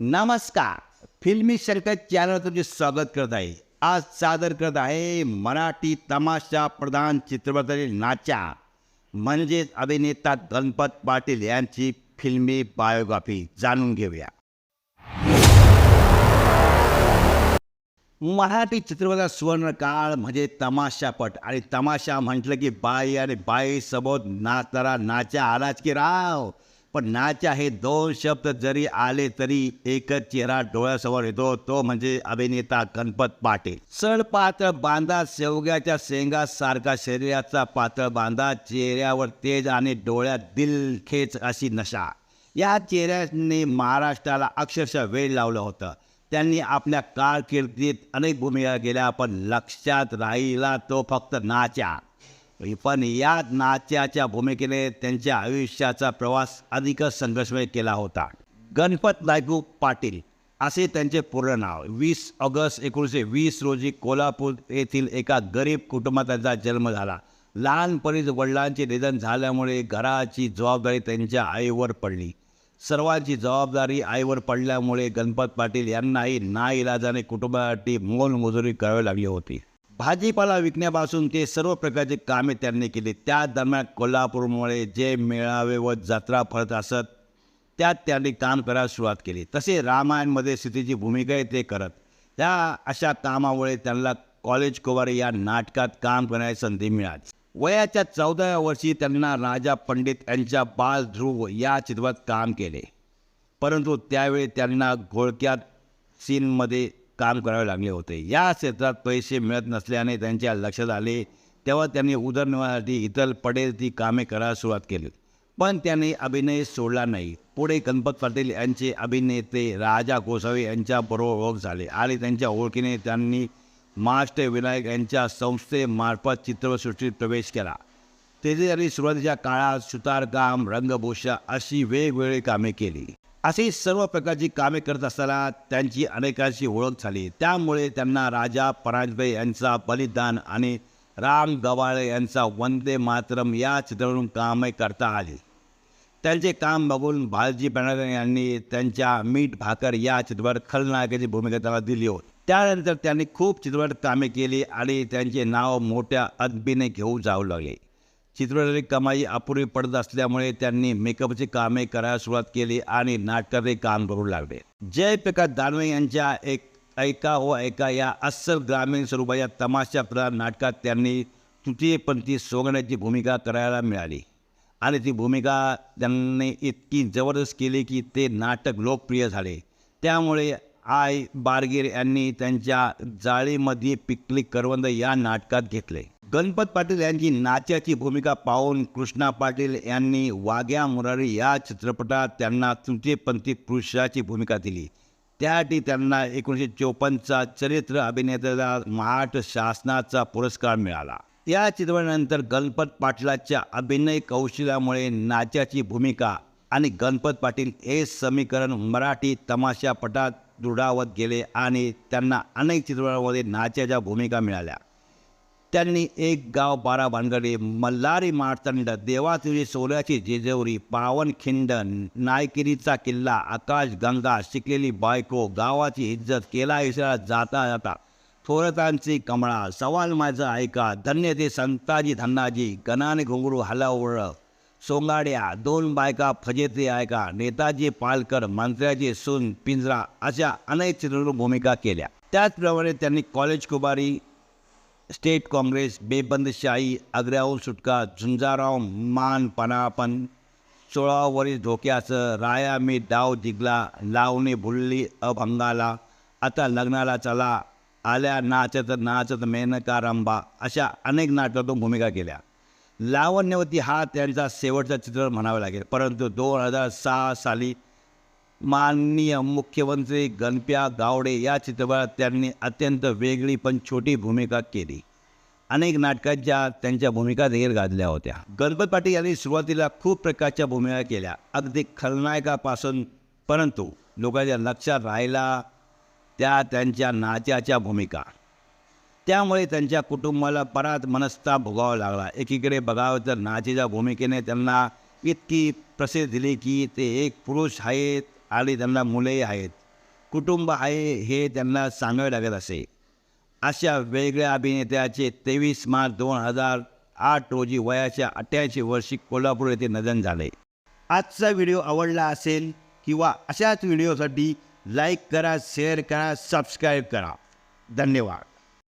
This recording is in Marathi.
नमस्कार. फिल्मी शर्कत चॅनल तुमचे स्वागत करत आहे. आज सादर करत आहे मराठी तमाशा प्रधान चित्रपटातील नाचा. म्हणजेच अभिनेता गणपत पाटील यांची फिल्मी बायोग्राफी जाणून घेऊया. मराठी चित्रपटाचा सुवर्णकाळ म्हणजे तमाशापट. आणि तमाशा म्हटलं की बाई आणि बाई सोबत नाचणारा नाचा. आलाच की राव पण नाचा हे दोन शब्द जरी आले तरी एकच चेहरा डोळ्यासमोर येतो. तो म्हणजे अभिनेता गणपत पाटील. सण पातळ बांधा शेवग्याच्या शेंगासारखा शरीराचा पातळ बांधा चेहऱ्यावर तेज आणि डोळ्यात दिलखेच अशी नशा. या चेहऱ्याने महाराष्ट्राला अक्षरशः वेळ लावलं होतं. त्यांनी आपल्या कारकिर्दीत अनेक भूमिका केल्या पण लक्षात राहिला तो फक्त नाच्या पण या नाच्याच्या भूमिकेने त्यांच्या आयुष्याचा प्रवास अधिकच संघर्षमय केला होता. गणपत नायकू पाटील असे त्यांचे पूर्ण नाव. वीस ऑगस्ट एकोणीसशे वीस रोजी कोल्हापूर येथील एका गरीब कुटुंबात त्यांचा जन्म झाला. लहानपणीच वडिलांचे निधन झाल्यामुळे घराची जबाबदारी त्यांच्या आईवर पडली. सर्वांची जबाबदारी आईवर पडल्यामुळे गणपत पाटील यांनाही नाईलाजाने कुटुंबासाठी मोलमजुरी करावी लागली होती. भाजीपाला विकण्यापासून ते सर्व प्रकारचे कामे त्यांनी केली. त्या दरम्यान कोल्हापूरमुळे जे मेळावे व जत्रा फळत असत त्यात त्यांनी काम करायला सुरुवात केली. तसे रामायणमध्ये सीतेची भूमिकाही ते करत. त्या अशा कामामुळे त्यांना कॉलेज कुवार या नाटकात काम करण्याची संधी मिळाली. वयाच्या चौदाव्या वर्षी त्यांना राजा पंडित यांच्या बाल ध्रुव या चित्रपटात काम केले. परंतु त्यावेळी त्यांना घोळक्यात सीनमध्ये काम करावे लागले होते. या क्षेत्रात पैसे मिळत नसल्याने त्यांच्या लक्षात आले तेव्हा त्यांनी उदरनिर्वाहासाठी इतर पडेल ती कामे करायला सुरुवात केली. पण त्यांनी अभिनय सोडला नाही. पुढे गणपत पाटील यांचे अभिनेते राजा गोसावी यांच्याबरोबर ओळख झाले आणि त्यांच्या ओळखीने त्यांनी महाराष्ट्र विनायक यांच्या संस्थेमार्फत चित्रपटसृष्टीत प्रवेश केला. तेथे त्यांनी सुरुवातीच्या काळात सुतारकाम रंगभूषा अशी वेगवेगळी कामे केली. अशी सर्व प्रकारची कामे करत असताना त्यांची अनेकांशी ओळख झाली. त्यामुळे त्यांना राजा परांजपे यांचा बलिदान आणि राम गवाळे यांचा वंदे मातरम या चित्रपटातून कामे करता आली. त्यांचे काम बघून बालजी बनारे यांनी त्यांच्या मीठ भाकर या चित्रपट खलनायकाची भूमिका त्याला दिली होती. त्यानंतर त्यांनी खूप चित्रपट कामे केली आणि त्यांचे नाव मोठ्या अदबीने घेऊ जाऊ लागले. चित्रपटाची कमाई अपुरी पडत असल्यामुळे त्यांनी मेकअपची कामे करायला सुरुवात केली आणि नाटकातही काम करू लागले. जयप्रकाश दानवे यांच्या एक ऐका व ऐका या अस्सल ग्रामीण स्वरूपाच्या तमाशा प्रधान नाटकात त्यांनी तृतीयपंथी सोगण्याची भूमिका करायला मिळाली. आणि ती भूमिका त्यांनी इतकी जबरदस्त केली की ते नाटक लोकप्रिय झाले. त्यामुळे आय बारगीर यांनी त्यांच्या जाळीमध्ये पिकली करवंद या नाटकात घेतले. गणपत पाटील यांची नाच्याची भूमिका पाहून कृष्णा पाटील यांनी वाघ्या मुरारी या चित्रपटात त्यांना तृतीयपंथी पुरुषाची भूमिका दिली. त्यासाठी त्यांना एकोणीसशे चोपन्नचा चरित्र अभिनेत्याचा महाराष्ट्र शासनाचा पुरस्कार मिळाला. या चित्रपटानंतर गणपत पाटलाच्या अभिनय कौशल्यामुळे नाच्याची भूमिका आणि गणपत पाटील हे समीकरण मराठी तमाशापटात दृढावत गेले आणि त्यांना अनेक चित्रपटामध्ये नाच्याच्या भूमिका मिळाल्या. त्यांनी एक गाव बारा भानगडे मल्हारी मार्तंड देवातुरी सोल्याची जेजेवरी पावनखिंड नायकिरीचा किल्ला आकाश गंगा शिकलेली बायको गावाची इज्जत केला इशारा जाता जाता. थोरतांची कमळा सवाल माझा ऐका धन्य ते संताजी धन्नाजी गणाने घुंगरू हलावळ सोंगाड्या दोन बायका फजेते ऐका नेताजी पालकर मंत्र्याची सून पिंजरा अशा अनेक चित्रपट भूमिका केल्या. त्याचप्रमाणे त्यांनी कॉलेज कुबारी स्टेट काँग्रेस बेबंदशाही आग्र्याहून सुटका झुंजाराव मान पनापन सोळावरील धोक्याचं राया मी डाव जिंकला लावणी भुलली अभंगाला आता लग्नाला चला आल्या नाचत नाचत मेनका रंबा अशा अनेक नाटकातून भूमिका केल्या. लावण्यवती हा त्यांचा शेवटचा चित्र म्हणावा लागेल परंतु दोन हजार सहा साली माननीय मुख्यमंत्री गणप्या गावडे या चित्रपटात त्यांनी अत्यंत वेगळी पण छोटी भूमिका केली. अनेक नाटकांच्या त्यांच्या भूमिका देखील गाजल्या होत्या. गणपत पाटील यांनी सुरुवातीला खूप प्रकारच्या भूमिका केल्या. अगदी खलनायकापासून परंतु लोकांच्या लक्षात राहिला त्या त्यांच्या नात्याच्या भूमिका. त्यामुळे त्यांच्या कुटुंबाला बराच मनस्ताप भोगावा लागला. एकीकडे बघावं तर नाचीच्या भूमिकेने त्यांना इतकी प्रसिद्धी दिली की ते एक पुरुष आहेत. आणि त्यांना मुलेही आहेत. कुटुंब आहे हे त्यांना सांगावे लागत असे. अशा वेगळ्या अभिनेत्याचे तेवीस मार्च दोन हजार आठ रोजी वयाच्या अठ्ठ्याऐंशी वर्षी कोल्हापूर येथे निधन झाले. आजचा व्हिडिओ आवडला असेल किंवा अशाच व्हिडिओसाठी लाईक करा शेअर करा सबस्क्राईब करा. धन्यवाद.